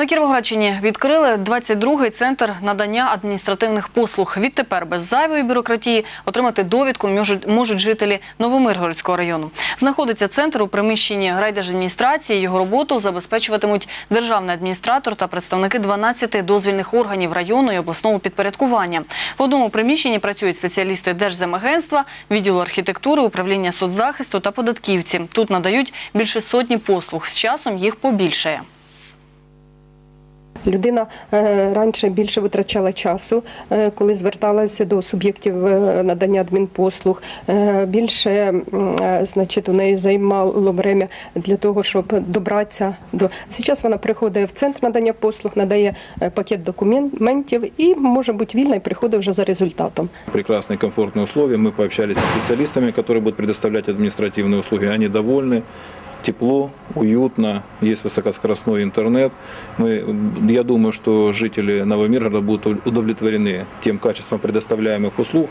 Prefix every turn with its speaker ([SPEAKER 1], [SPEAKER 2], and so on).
[SPEAKER 1] На Кіровоградщині відкрили 22-й центр надання адміністративних послуг. Відтепер без зайвої бюрократії отримати довідку можуть, жителі Новомиргородського району. Знаходиться центр у приміщенні райдержадміністрації. Його роботу забезпечуватимуть державний адміністратор та представники 12 дозвільних органів району і обласного підпорядкування. В одному приміщенні працюють спеціалісти Держземагентства, відділу архітектури, управління соцзахисту та податківці. Тут надають більше сотні послуг. З часом їх побільшає.
[SPEAKER 2] Людина е, раніше більше витрачала часу, е, коли зверталася до суб'єктів е, надання адмінпослуг. Е, Більше м, е, значить, у неї займало время для того, щоб добратися до зараз. Вона приходить в центр надання послуг, надає е, пакет документів і може бути вільна і приходить вже за результатом.
[SPEAKER 3] прекрасные комфортные условия. Мы пообщались со специалистами, которые будут предоставлять административные услуги. Они довольны, Тепло, уютно, есть высокоскоростной интернет. Мы, я думаю, что жители Новомиргорода будут удовлетворены тем качеством предоставляемых услуг,